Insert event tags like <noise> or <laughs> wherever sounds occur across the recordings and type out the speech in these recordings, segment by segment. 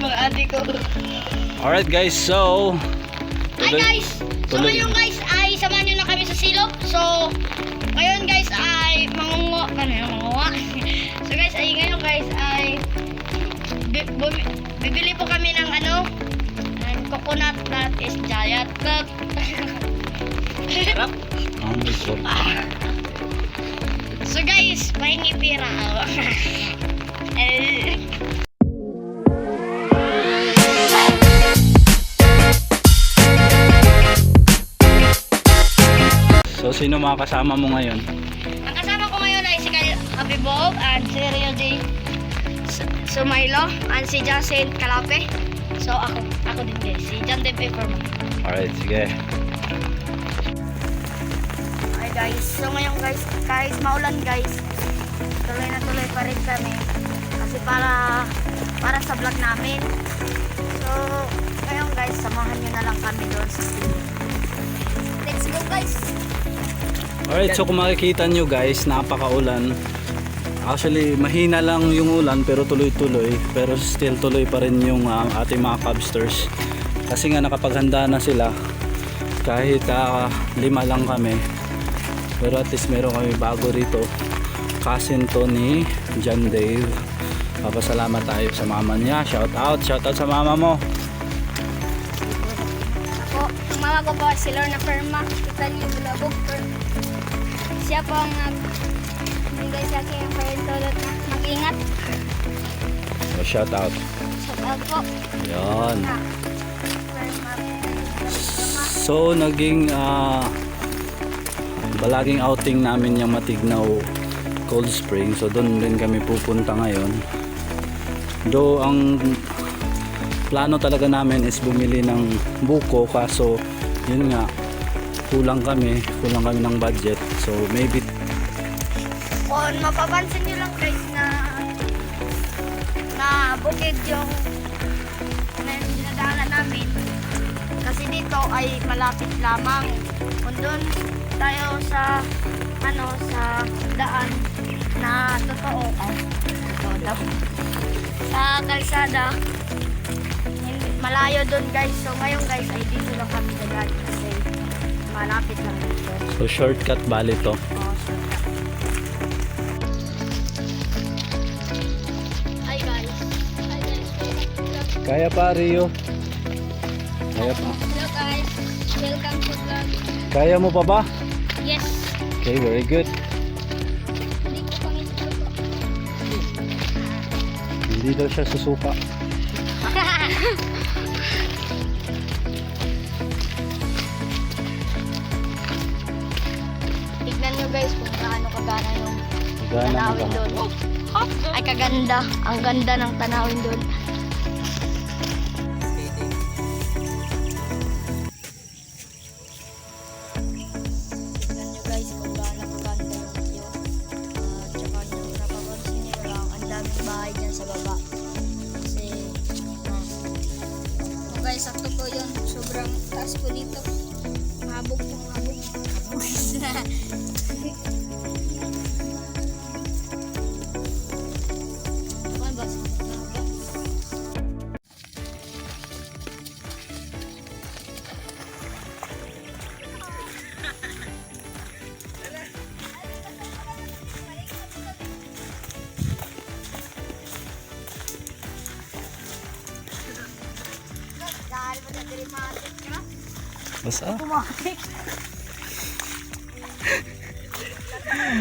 mga ate ko. Alright guys, so... Hi guys! So ngayon guys ay samahan nyo na kami sa silop. So ngayon guys ay mangungo. Ano yung mangungo? <laughs> so guys ay ngayon guys ay bibili po kami ng ano ng coconut that is giant. That God. <laughs> so guys, pahingi pira. <laughs> eh. Sino mga kasama mo ngayon? Ang kasama ko ngayon ay si Happy Bob and si Rio J. Sumailo and si Jasen Kalape. So ako, ako din guys, si John De Pepperman. Alright, sige. Hi guys, so ngayon guys, guys maulan guys. Tuloy na tuloy pa rin kami. Kasi para para sa vlog namin. So ngayon guys, samahan nyo na lang kami doon sa Let's go guys! Alright, so kung makikita nyo guys, napakaulan. Actually, mahina lang yung ulan pero tuloy-tuloy. Pero still tuloy pa rin yung ah, ating mga cubsters. Kasi nga nakapaghanda na sila. Kahit ah, lima lang kami. Pero at least meron kami bago rito. Cousin to ni John Dave. Papasalamat tayo sa mama niya. Shout out, shout out sa mama mo. Ako, mama ko po si Lorna Ferma. Kita niyo bulabog. Siya po ang nagbigay sa akin yung parentolot na mag-ingat. So, shout out. Shout out po. Yan. Ferma. So naging ah, balaging outing namin yung Matignaw Cold Spring. So doon din kami pupunta ngayon. Do ang plano talaga namin is bumili ng buko kaso yun nga kulang kami, kulang kami ng budget. So maybe Kung mapapansin niyo lang guys na na bukid yung na dinadaanan namin. Kasi dito ay malapit lamang. Kung doon tayo sa ano sa daan na totoo. Ay sa kalsada malayo doon guys. So ngayon guys ay dito lang kami dadaan kasi malapit lang dito so shortcut bali to. Hi guys. Hi guys. Kaya pa Rio. Kaya pa. Hello guys. Welcome to vlog. Kaya mo pa ba? Yes. Okay, very good. Hindi daw siya susuka. Guys kung gaano kagana yung Gana tanawin doon. Ay kaganda. Ang ganda ng tanawin doon. Basta. Dramatic. <laughs>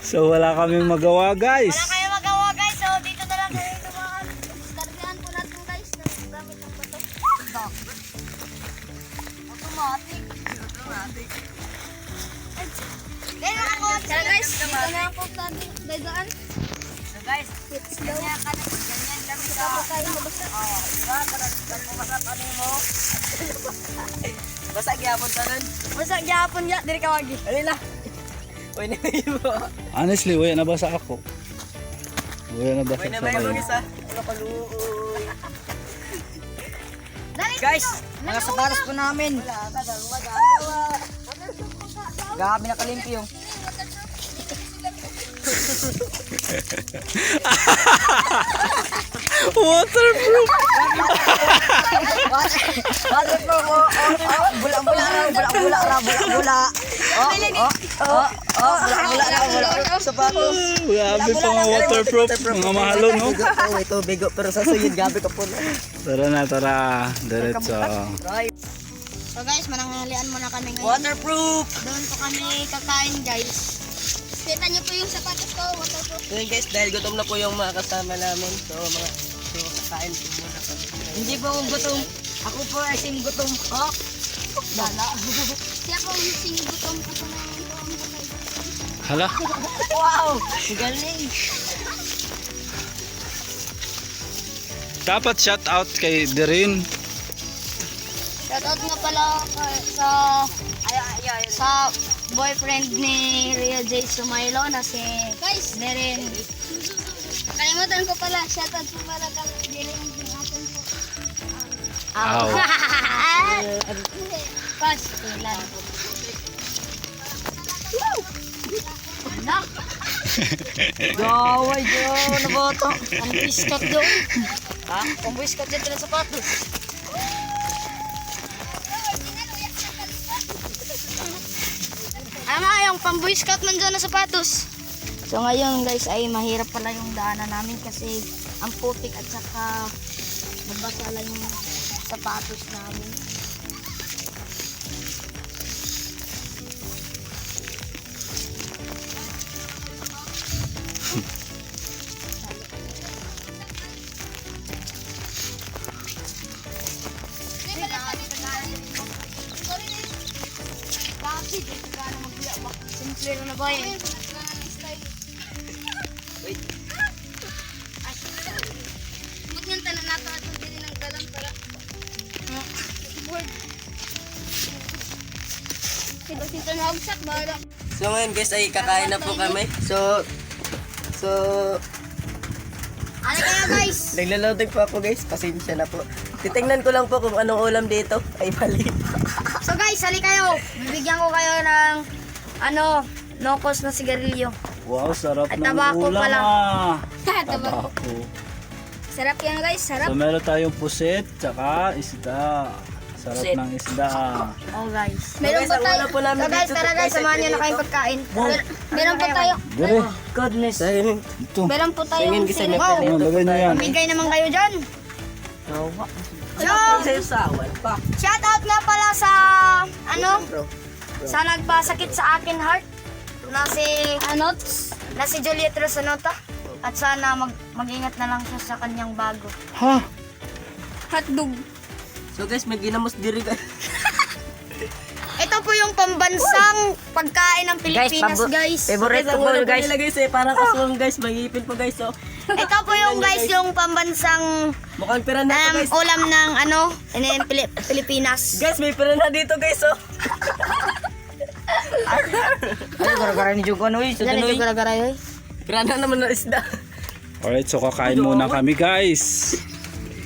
So wala kaming magawa guys. Wala Basta gyapon ta nun. Basta gyapon ya, diri ka wagi. Dali na. Uy na mo. Honestly, uwi na ba sa ako? Uwi na ba Uy sa na ba yung isa? Ano kaluoy. Dali Guys, mga sapatos po namin. Wala ka. Gabi na kalimpyo. <laughs> Waterproof! <laughs> Waterproof. Oh, oh, oh. Bula-bula raw. Bula-bula raw. Bula-bula. Oh, oh, oh, oh. Bula-bula raw. Bula-bula. Sapatos. Grabe pa mga waterproof, mga mahalo no? Ito bigo. Pero sa suyod, gabi ka po na. Tara na, tara. Diretso. So guys, mananghalian muna kami ngayon. Waterproof. Doon po kami kakain guys. Kita niyo po yung sapatos ko, waterproof. Yun guys, dahil gutom na po yung mga kasama namin. So, mga so, kain po muna. Hindi po akong gutom. Ako po ay sing gutom. Oh, Dala. Siya po yung kapay. Hala, wow! Galing! dapat shout out kay Derin. Shoutout nga pala sa Ay, ay, ay. sa boyfriend ni Rio J. Sumailo na si Guys, Neren. Kalimutan ko pala, shoutout po pala kay po. Aw. Pas, ilan. Anak, Gaway, Jo! Naboto! ang biskat doon. Ha? Ang biskat dyan na sapatos. Ama, yung scout man dyan na sapatos. So ngayon guys ay mahirap pala yung daanan namin kasi ang putik at saka mabasa lang yung sapatos namin. So ngayon guys ay kakain na po kami. So, so, Ano kaya guys? <laughs> naglaloading po ako guys. Pasensya na po. Titingnan ko lang po kung anong ulam dito. Ay mali. So guys, hali kayo. Bibigyan ko kayo ng ano, no cost na sigarilyo. Wow, sarap At ng tabako ulam pala. ah. <laughs> Tabako. Sarap yan guys, sarap. So meron tayong pusit, tsaka isda. Sarap ng isda. Oh guys. Meron pa tayo. Po namin So guys, dito, tara guys, samahan niyo na kayong pagkain. Mer- Meron po tayo. Dire, Goodness. Ito. Meron po tayong Singin kasi sinigaw. nagpili. Ano, lagay niyo yan. Mamigay naman kayo dyan. Tawa. So, Sa'yo sawan pa. shout out nga pala sa ano, sa nagpasakit sa akin heart na si ano na si Juliet Rosanota at sana mag mag-ingat na lang siya sa kanyang bago. Ha? Hotdog. So guys, may ginamos diri guys. <laughs> Ito po yung pambansang pagkain ng Pilipinas, guys. Favorite ko po guys. Nilagay sa'yo parang aswang guys. Magipin po guys. So, Ito po yung guys yung pambansang mukhang pera na um, to guys. ulam ng ano, ng Pili- Pilipinas. Guys, may pera na dito guys. So. Ay, gara-gara ni Joko Noy. Dali ko gara-gara yoy. Pera na naman na isda. Alright, so kakain muna kami guys.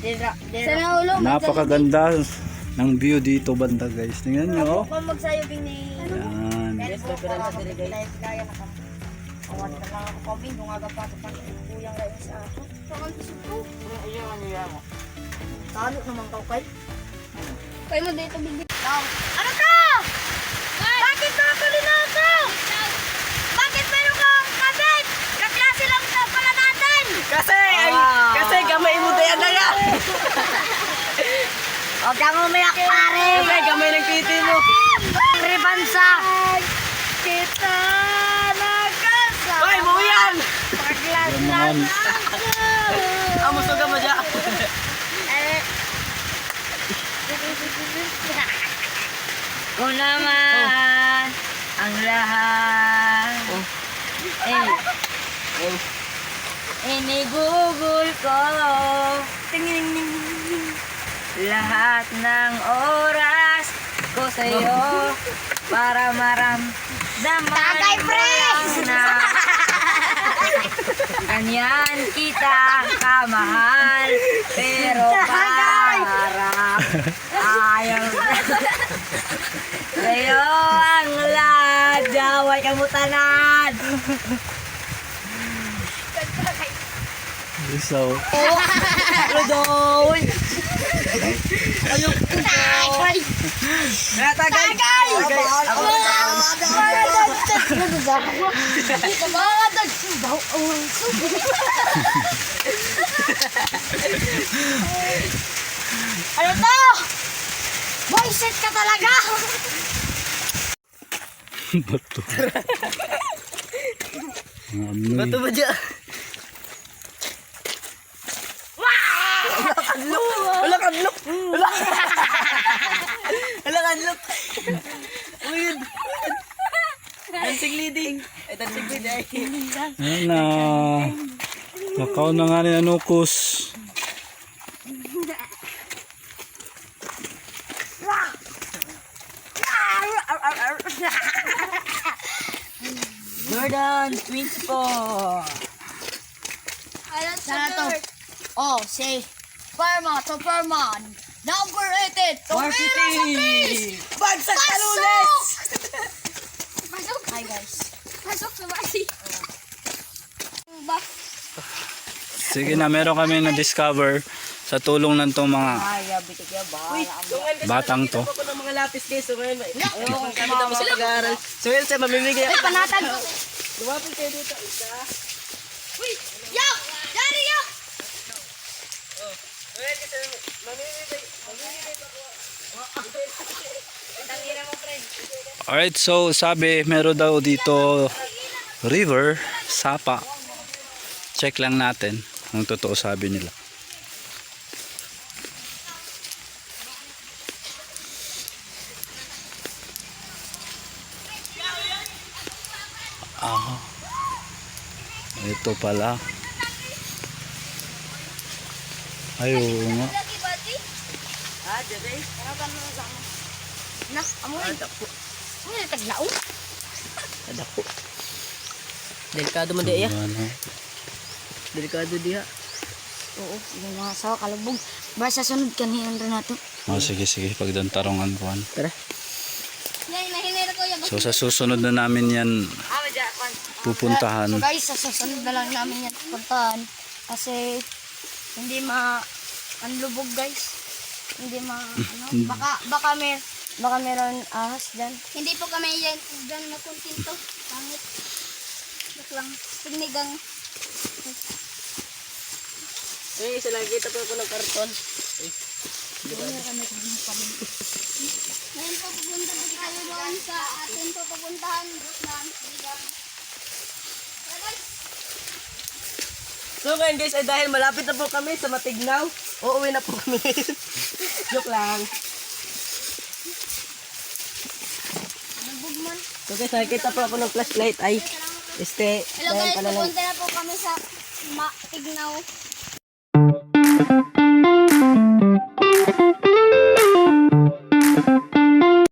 Sana ulo. Napakaganda ng view dito banda guys. Tingnan nyo. oh. Kung magsayubing ni Yan. May pera na diri guys. Kaya na kami. Awan na lang ako kami, nung aga pa ako pa kuyang layo sa ako. Saan ko? Talo naman ka, kay. Kaya mo dito bigyan. Ano ka? Bakit ka kalinato? Bakit meron kang kabit? Kaklase lang sa pala natin. Kasi, ay, kasi gamay mo tayo na yan. Huwag kang umiyak, pare. Kasi gamay ng titi mo. Ribansa. Kita nagkasa. Hoy, mo yan! Paglas Yan naman. Amo suga mo dyan. Kung naman ang lahat eh, Oh. inigugol ko lahat ng oras ko sa'yo <laughs> para maramdaman Tagay, pre! na kanyan kita kamahal pero parang ayaw <laughs> sa'yo ang ladaway kamutanan So, Rodoy! Ayun. Tagay! Kaya tagay. Tagay! Tagay. Ako na Ano to? Boy, set ka talaga! Bato. Bato ba dyan? Wala kadlok. Wala. Wala kadlok. Uyod. Ay, dancing leading. Ayan na. Nakaw na nga ni Anukus. Jordan, 24. Sana to. Oh, say, Perma to. Number 18. Tumira sa place! Bagsak talules! Pasok! Hi guys. Pasok sa basi. Ba? Sige na, meron kami na-discover sa tulong ng tong mga ngayon Batang to. ako ng mga lapis guys. So ngayon, may- ayun, kami tapos sa pag-aaral. So ngayon, mamimigay Ay, ako. panatag. Lumapit kayo dito. Isa. Uy! Yo! Dari yo! Ngayon kasi, mamimigay. Mamimigay pa ko. <laughs> Alright, so sabi meron daw dito river, sapa. Check lang natin kung totoo sabi nila. Ah. Ito pala. Ay, oo nga. Ah, dere. Harapan mo sa ano. Nak, amoy. Ah, dako. Ano yung taglao? Ah, dako. Delikado mo di ya. Ano? Delikado diha. Oo, yung mga sawa kalubog. Basta sunod kanihan rin nato. Oh, sige, sige. Pagdan tarungan ko. ano. Tara. So sa susunod na namin yan Ah, pupuntahan. So guys, sa susunod na lang namin yan puntahan. Kasi hindi ma ang lubog guys. Hindi ma ano, baka baka mer baka meron ahas diyan. Hindi po kami yan diyan na kontento. Pangit. Joke lang. Pinigang. Eh, isa lang kita pa ako ng karton. Ngayon po pupunta po tayo doon sa atin po pupuntahan. Pinigang. Tara, guys. So ngayon guys, ay dahil malapit na po kami sa Matignaw, uuwi na po kami. <laughs> Joke lang. Lubog man. So guys, nakikita po ako ng flashlight ay este, Hello guys, pupunta na po kami sa Matignaw.